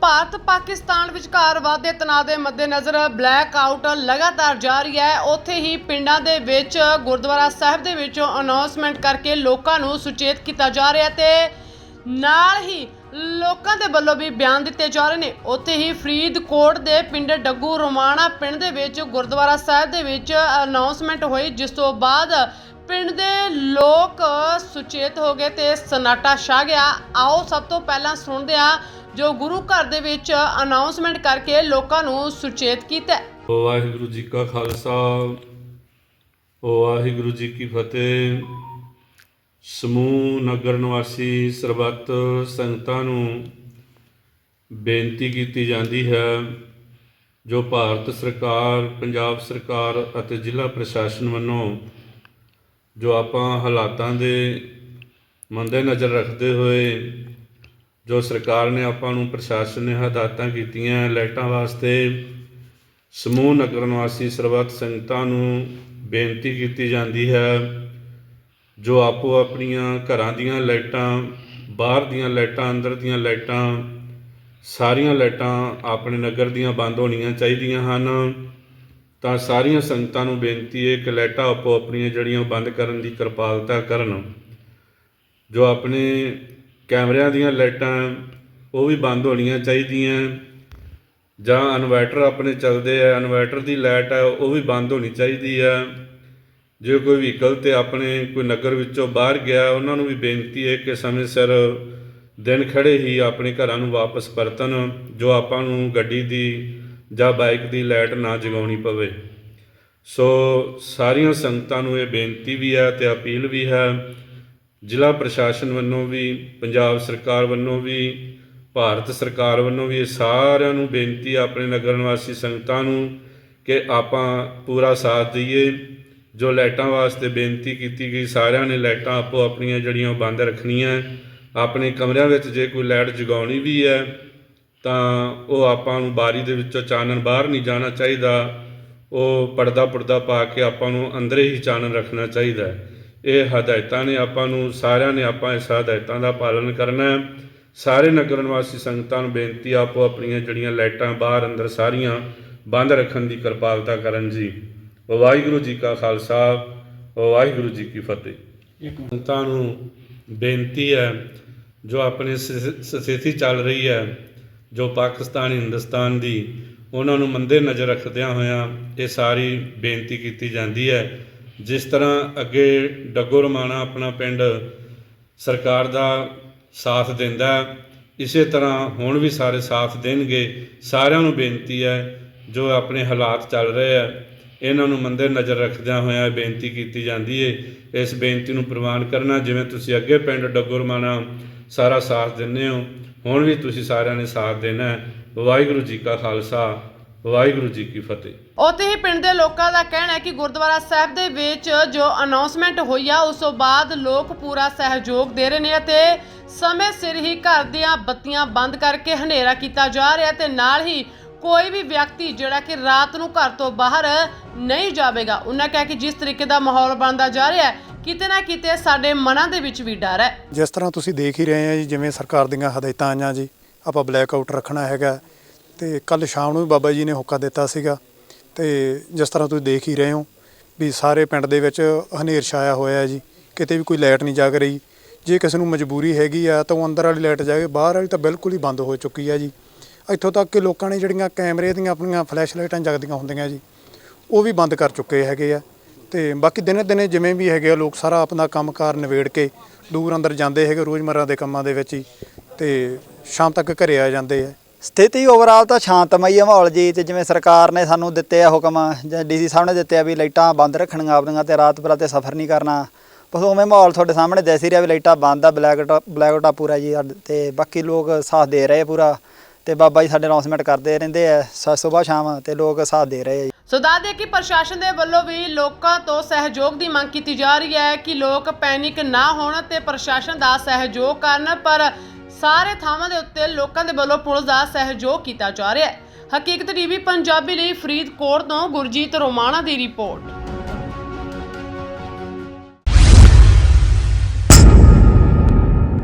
ਭਾਰਤ ਪਾਕਿਸਤਾਨ ਵਿਚਕਾਰ ਵਾਧੇ ਤਣਾਅ ਦੇ ਮੱਦੇਨਜ਼ਰ ਬਲੈਕ ਆਊਟ ਲਗਾਤਾਰ ਜਾਰੀ ਹੈ। ਉੱਥੇ ਹੀ ਪਿੰਡਾਂ ਦੇ ਵਿੱਚ, ਗੁਰਦੁਆਰਾ ਸਾਹਿਬ ਦੇ ਵਿੱਚੋਂ ਅਨਾਉਂਸਮੈਂਟ ਕਰਕੇ ਲੋਕਾਂ ਨੂੰ ਸੁਚੇਤ ਕੀਤਾ ਜਾ ਰਿਹਾ ਤੇ ਨਾਲ ਹੀ ਲੋਕਾਂ ਦੇ ਵੱਲੋਂ ਵੀ ਬਿਆਨ ਦਿੱਤੇ ਜਾ ਰਹੇ ਨੇ। ਉੱਥੇ ਹੀ ਫਰੀਦਕੋਟ ਦੇ ਪਿੰਡ ਡੱਗੂ ਰੋਮਾਣਾ ਪਿੰਡ ਦੇ ਵਿੱਚ, ਗੁਰਦੁਆਰਾ ਸਾਹਿਬ ਦੇ ਵਿੱਚ ਅਨਾਉਂਸਮੈਂਟ ਹੋਈ, ਜਿਸ ਤੋਂ ਬਾਅਦ ਪਿੰਡ ਦੇ ਲੋਕ ਸੁਚੇਤ ਹੋ ਗਏ ਤੇ ਸਨਾਟਾ ਛਾ ਗਿਆ। ਆਓ ਸਭ ਤੋਂ ਪਹਿਲਾਂ ਸੁਣਦੇ ਹਾਂ ਜੋ ਗੁਰੂ ਘਰ ਦੇ ਵਿੱਚ ਅਨਾਉਂਸਮੈਂਟ ਕਰਕੇ ਲੋਕਾਂ ਨੂੰ ਸੁਚੇਤ ਕੀਤਾ ਵਾਹਿਗੁਰੂ ਜੀ ਕਾ ਖਾਲਸਾ ਵਾਹਿਗੁਰੂ ਜੀ ਕੀ ਫਤਿਹ। ਸਮੂਹ, ਨਗਰ ਨਿਵਾਸੀ, ਸਰਬੱਤ ਸੰਗਤਾਂ ਨੂੰ ਬੇਨਤੀ ਕੀਤੀ ਜਾਂਦੀ ਹੈ, ਜੋ ਭਾਰਤ ਸਰਕਾਰ, ਪੰਜਾਬ ਸਰਕਾਰ ਅਤੇ ਜ਼ਿਲ੍ਹਾ ਪ੍ਰਸ਼ਾਸਨ ਵੱਲੋਂ ਜੋ ਆਪਾਂ ਹਾਲਾਤਾਂ ਦੇ ਮੰਦੇ ਨਜ਼ਰ ਰੱਖਦੇ ਹੋਏ, ਜੋ ਸਰਕਾਰ ਨੇ ਆਪਾਂ ਨੂੰ ਪ੍ਰਸ਼ਾਸਨ ਨੇ ਹਦਾਇਤਾਂ ਕੀਤੀਆਂ, ਲਾਈਟਾਂ ਵਾਸਤੇ ਸਮੂਹ ਨਗਰ ਨਿਵਾਸੀ ਸਰਬੱਤ ਸੰਗਤਾਂ ਨੂੰ ਬੇਨਤੀ ਕੀਤੀ ਜਾਂਦੀ ਹੈ, ਜੋ ਆਪੋ ਆਪਣੀਆਂ ਘਰਾਂ ਦੀਆਂ ਲਾਈਟਾਂ, ਬਾਹਰ ਦੀਆਂ ਲਾਈਟਾਂ, ਅੰਦਰ ਦੀਆਂ ਲਾਈਟਾਂ, ਸਾਰੀਆਂ ਲਾਈਟਾਂ ਆਪਣੇ ਨਗਰ ਦੀਆਂ ਬੰਦ ਹੋਣੀਆਂ ਚਾਹੀਦੀਆਂ ਹਨ। ਤਾਂ ਸਾਰੀਆਂ ਸੰਗਤਾਂ ਨੂੰ ਬੇਨਤੀ ਹੈ ਕਿ ਲਾਈਟਾਂ ਆਪੋ ਆਪਣੀਆਂ ਜਿਹੜੀਆਂ ਉਹ ਬੰਦ ਕਰਨ ਦੀ ਕਿਰਪਾਲਤਾ ਕਰਨ। ਜੋ ਆਪਣੇ ਕੈਮਰਿਆਂ ਦੀਆਂ ਲਾਈਟਾਂ, ਉਹ ਵੀ ਬੰਦ ਹੋਣੀਆਂ ਚਾਹੀਦੀਆਂ। ਜਾਂ ਇਨਵਰਟਰ ਆਪਣੇ ਚੱਲਦੇ ਆ, ਇਨਵਰਟਰ ਦੀ ਲਾਈਟ ਹੈ ਉਹ ਵੀ ਬੰਦ ਹੋਣੀ ਚਾਹੀਦੀ ਹੈ ਜੇ ਕੋਈ ਵਹੀਕਲ ਤੇ ਆਪਣੇ ਕੋਈ ਨਗਰ ਵਿੱਚੋਂ ਬਾਹਰ ਗਿਆ, ਉਹਨਾਂ ਨੂੰ ਵੀ ਬੇਨਤੀ ਹੈ ਕਿ ਸਮੇਂ ਸਿਰ ਦਿਨ ਖੜੇ ਹੀ ਆਪਣੇ ਘਰਾਂ ਨੂੰ ਵਾਪਸ ਪਰਤਣ। ਜੋ ਆਪਾਂ ਨੂੰ ਗੱਡੀ ਦੀ ਜਾਂ ਬਾਈਕ ਦੀ ਲਾਈਟ ਨਾ ਜਗਾਉਣੀ ਪਵੇ। ਸੋ ਸਾਰੀਆਂ ਸੰਗਤਾਂ ਨੂੰ ਇਹ ਬੇਨਤੀ ਵੀ ਹੈ ਤੇ ਅਪੀਲ ਵੀ ਹੈ। ਜ਼ਿਲ੍ਹਾ ਪ੍ਰਸ਼ਾਸਨ ਵੱਲੋਂ ਵੀ, ਪੰਜਾਬ ਸਰਕਾਰ ਵੱਲੋਂ ਵੀ, ਭਾਰਤ ਸਰਕਾਰ ਵੱਲੋਂ ਵੀ ਇਹ ਸਾਰਿਆਂ ਨੂੰ ਬੇਨਤੀ ਹੈ ਆਪਣੇ ਨਗਰ ਨਿਵਾਸੀ ਸੰਗਤਾਂ ਨੂੰ ਕਿ ਆਪਾਂ ਪੂਰਾ ਸਾਥ ਦਈਏ। ਜੋ ਲਾਈਟਾਂ ਵਾਸਤੇ ਬੇਨਤੀ ਕੀਤੀ ਗਈ, ਸਾਰਿਆਂ ਨੇ ਲਾਈਟਾਂ ਆਪੋ ਆਪਣੀਆਂ ਜਿਹੜੀਆਂ ਉਹ ਬੰਦ ਰੱਖਣੀਆਂ। ਆਪਣੇ ਕਮਰਿਆਂ ਵਿੱਚ ਜੇ ਕੋਈ ਲਾਈਟ ਜਗਾਉਣੀ ਵੀ ਹੈ ਤਾਂ ਉਹ ਆਪਾਂ ਨੂੰ ਬਾਰੀ ਦੇ ਵਿੱਚੋਂ ਚਾਨਣ ਬਾਹਰ ਨਹੀਂ ਜਾਣਾ ਚਾਹੀਦਾ। ਉਹ ਪਰਦਾ ਪੁਰਦਾ ਪਾ ਕੇ ਆਪਾਂ ਨੂੰ ਅੰਦਰੇ ਹੀ ਚਾਨਣ ਰੱਖਣਾ ਚਾਹੀਦਾ ਇਹ ਹਦਾਇਤਾਂ ਨੇ ਆਪਾਂ ਨੂੰ ਸਾਰਿਆਂ ਨੇ ਆਪਾਂ ਇਸ ਹਦਾਇਤਾਂ ਦਾ ਪਾਲਣ ਕਰਨਾ ਸਾਰੇ ਨਗਰ ਨਿਵਾਸੀ ਸੰਗਤਾਂ ਨੂੰ ਬੇਨਤੀ ਆਪੋ ਆਪਣੀਆਂ ਜਿਹੜੀਆਂ ਲਾਈਟਾਂ ਬਾਹਰ ਅੰਦਰ ਸਾਰੀਆਂ ਬੰਦ ਰੱਖਣ ਦੀ ਕਿਰਪਾਲਤਾ ਕਰਨ ਜੀ। ਵਾਹਿਗੁਰੂ ਜੀ ਕਾ ਖਾਲਸਾ ਵਾਹਿਗੁਰੂ ਜੀ ਕੀ ਫਤਿਹ। ਸੰਗਤਾਂ ਨੂੰ ਬੇਨਤੀ ਹੈ ਜੋ ਆਪਣੇ ਸਥਿਤੀ ਚੱਲ ਰਹੀ ਹੈ ਜੋ ਪਾਕਿਸਤਾਨ, ਹਿੰਦੁਸਤਾਨ ਦੀ ਉਹਨਾਂ ਨੂੰ ਮੰਦੇ ਨਜ਼ਰ ਰੱਖਦਿਆਂ ਹੋਇਆਂ ਇਹ ਸਾਰੀ ਬੇਨਤੀ ਕੀਤੀ ਜਾਂਦੀ ਹੈ। ਜਿਸ ਤਰ੍ਹਾਂ ਅੱਗੇ ਡੱਗੋ ਰਮਾਣਾ ਆਪਣਾ ਪਿੰਡ ਸਰਕਾਰ ਦਾ ਸਾਥ ਦਿੰਦਾ ਇਸੇ ਤਰ੍ਹਾਂ ਹੁਣ ਵੀ ਸਾਰੇ ਸਾਥ ਦੇਣਗੇ। ਸਾਰਿਆਂ ਨੂੰ ਬੇਨਤੀ ਹੈ, ਜੋ ਆਪਣੇ ਹਾਲਾਤ ਚੱਲ ਰਹੇ ਆ ਇਹਨਾਂ ਨੂੰ ਮੰਦੇ ਨਜ਼ਰ ਰੱਖਦਿਆਂ ਹੋਇਆਂ ਬੇਨਤੀ ਕੀਤੀ ਜਾਂਦੀ ਹੈ। ਇਸ ਬੇਨਤੀ ਨੂੰ ਪ੍ਰਵਾਨ ਕਰਨਾ, ਜਿਵੇਂ ਤੁਸੀਂ ਅੱਗੇ ਪਿੰਡ ਡੱਗੋ ਰਮਾਣਾ ਸਾਰਾ ਸਾਥ ਦਿੰਦੇ ਹੋ ਹੁਣ ਵੀ ਤੁਸੀਂ ਸਾਰਿਆਂ ਨੇ ਸਾਥ ਦੇਣਾ ਹੈ। ਵਾਹਿਗੁਰੂ ਜੀ ਕਾ ਖਾਲਸਾ, ਵਾਹਿਗੁਰੂ ਜੀ ਕੀ ਫਤਿਹ। ਉੱਥੇ ਹੀ ਪਿੰਡ ਦੇ ਲੋਕਾਂ ਦਾ ਕਹਿਣਾ ਹੈ ਕਿ ਗੁਰਦੁਆਰਾ ਸਾਹਿਬ ਦੇ ਵਿੱਚ ਜੋ ਅਨਾਉਂਸਮੈਂਟ ਹੋਈ ਆ, ਉਸ ਤੋਂ ਬਾਅਦ ਲੋਕ ਪੂਰਾ ਸਹਿਯੋਗ ਦੇ ਰਹੇ ਨੇ ਅਤੇ ਸਮੇਂ ਸਿਰ ਹੀ ਘਰ ਦੀਆਂ ਬੱਤੀਆਂ ਬੰਦ ਕਰਕੇ ਹਨੇਰਾ ਕੀਤਾ ਜਾ ਰਿਹਾ ਤੇ ਨਾਲ ਹੀ ਕੋਈ ਵੀ ਵਿਅਕਤੀ ਜਿਹੜਾ ਕਿ ਰਾਤ ਨੂੰ ਘਰ ਤੋਂ ਬਾਹਰ ਨਹੀਂ ਜਾਵੇਗਾ, ਉਹਨਾਂ ਕਿਹਾ ਕਿ ਜਿਸ ਤਰੀਕੇ ਦਾ ਮਾਹੌਲ ਬਣਦਾ ਜਾ ਰਿਹਾ ਹੈ ਕਿਤੇ ਨਾ ਕਿਤੇ ਸਾਡੇ ਮਨਾਂ ਦੇ ਵਿੱਚ ਵੀ ਡਰ ਹੈ। ਜਿਸ ਤਰ੍ਹਾਂ ਤੁਸੀਂ ਦੇਖ ਹੀ ਰਹੇ ਆ ਜੀ, ਜਿਵੇਂ ਸਰਕਾਰ ਦੀਆਂ ਹਦਾਇਤਾਂ ਆਈਆਂ ਜੀ, ਆਪਾਂ ਬਲੈਕ ਆਊਟ ਰੱਖਣਾ ਹੈਗਾ। ਤੇ ਕੱਲ ਸ਼ਾਮ ਨੂੰ ਵੀ ਬਾਬਾ ਜੀ ਨੇ ਹੋਕਾ ਦਿੱਤਾ ਸੀਗਾ। ਤੇ ਜਿਸ ਤਰ੍ਹਾਂ ਤੁਸੀਂ ਦੇਖ ਹੀ ਰਹੇ ਹੋ ਵੀ ਸਾਰੇ ਪਿੰਡ ਦੇ ਵਿੱਚ ਹਨੇਰ ਛਾਇਆ ਹੋਇਆ ਜੀ, ਕਿਤੇ ਵੀ ਕੋਈ ਲਾਈਟ ਨਹੀਂ ਜਗ ਰਹੀ। ਜੇ ਕਿਸੇ ਨੂੰ ਮਜਬੂਰੀ ਹੈਗੀ ਆ ਤਾਂ ਉਹ ਅੰਦਰ ਵਾਲੀ ਲਾਈਟ ਜਾਗੇ ਬਾਹਰ ਵਾਲੀ ਤਾਂ ਬਿਲਕੁਲ ਹੀ ਬੰਦ ਹੋ ਚੁੱਕੀ ਹੈ ਜੀ। ਇੱਥੋਂ ਤੱਕ ਕਿ ਲੋਕਾਂ ਨੇ ਜਿਹੜੀਆਂ ਕੈਮਰੇ ਦੀਆਂ ਆਪਣੀਆਂ ਫਲੈਸ਼ ਲਾਈਟਾਂ ਜਗਦੀਆਂ ਹੁੰਦੀਆਂ ਜੀ, ਉਹ ਵੀ ਬੰਦ ਕਰ ਚੁੱਕੇ ਹੈਗੇ ਆ। ਤੇ ਬਾਕੀ ਦਿਨੇ ਦਿਨੇ ਜਿਵੇਂ ਵੀ ਹੈਗੇ ਆ, ਲੋਕ ਸਾਰਾ ਆਪਣਾ ਕੰਮਕਾਰ ਨਿਬੇੜ ਕੇ ਦੂਰ ਅੰਦਰ ਜਾਂਦੇ ਹੈਗੇ ਰੋਜ਼ਮਰਰਾ ਦੇ ਕੰਮਾਂ ਦੇ ਵਿੱਚ ਹੀ ਤੇ ਸ਼ਾਮ ਤੱਕ ਘਰੇ ਆ ਜਾਂਦੇ ਆ। ਸਥਿਤੀ ਓਵਰਆਲ ਤਾਂ ਸ਼ਾਂਤਮਈ ਹੈ ਮਾਹੌਲ ਜੀ, ਤੇ ਜਿਵੇਂ ਸਰਕਾਰ ਨੇ ਸਾਨੂੰ ਦਿੱਤੇ ਆ ਹੁਕਮ, ਜਾਂ ਡੀਸੀ ਸਾਹਿਬ ਨੇ ਦਿੱਤੇ ਆ ਵੀ ਲਾਈਟਾਂ ਬੰਦ ਰੱਖਣੀਆਂ ਆਪਣੀਆਂ ਤੇ ਰਾਤ ਬਰਾਤੇ ਸਫ਼ਰ ਨਹੀਂ ਕਰਨਾ। ਬਸ ਉਵੇਂ ਮਾਹੌਲ ਤੁਹਾਡੇ ਸਾਹਮਣੇ ਦਿਸ ਰਿਹਾ ਵੀ ਲਾਈਟਾਂ ਬੰਦ ਆ, ਬਲੈਕ ਬਲੈਕ ਆ ਪੂਰਾ ਜੀ ਸਾਡੇ ਤੇ ਬਾਕੀ ਲੋਕ ਸਾਥ ਦੇ ਰਹੇ ਆ ਪੂਰਾ, ਤੇ ਬਾਬਾ ਜੀ ਸਾਡੇ ਅਨਾਉਂਸਮੈਂਟ ਕਰਦੇ ਰਹਿੰਦੇ ਆ ਸਵੇਰ ਸ਼ਾਮ ਤੇ ਲੋਕ ਸਾਥ ਦੇ ਰਹੇ ਆ ਜੀ। ਸੋ ਦੱਸਦੇ ਕਿ ਪ੍ਰਸ਼ਾਸਨ ਦੇ ਵੱਲੋਂ ਵੀ ਲੋਕਾਂ ਤੋਂ ਸਹਿਯੋਗ ਦੀ ਮੰਗ ਕੀਤੀ ਜਾ ਰਹੀ ਹੈ ਕਿ ਲੋਕ ਪੈਨਿਕ ਨਾ ਹੋਣ ਤੇ ਪ੍ਰਸ਼ਾਸਨ ਦਾ ਸਹਿਯੋਗ ਕਰਨ, ਪਰ ਸਾਰੇ ਥਾਵਾਂ ਦੇ ਉੱਤੇ ਲੋਕਾਂ ਦੇ ਵੱਲੋਂ ਪੁਲਿਸ ਦਾ ਸਹਿਯੋਗ ਕੀਤਾ ਜਾ ਰਿਹਾ ਹੈ ਹਕੀਕਤ ਟੀਵੀ ਪੰਜਾਬੀ ਲਈ ਫਰੀਦਕੋਟ ਤੋਂ ਗੁਰਜੀਤ ਰੋਮਾਣਾ ਦੀ ਰਿਪੋਰਟ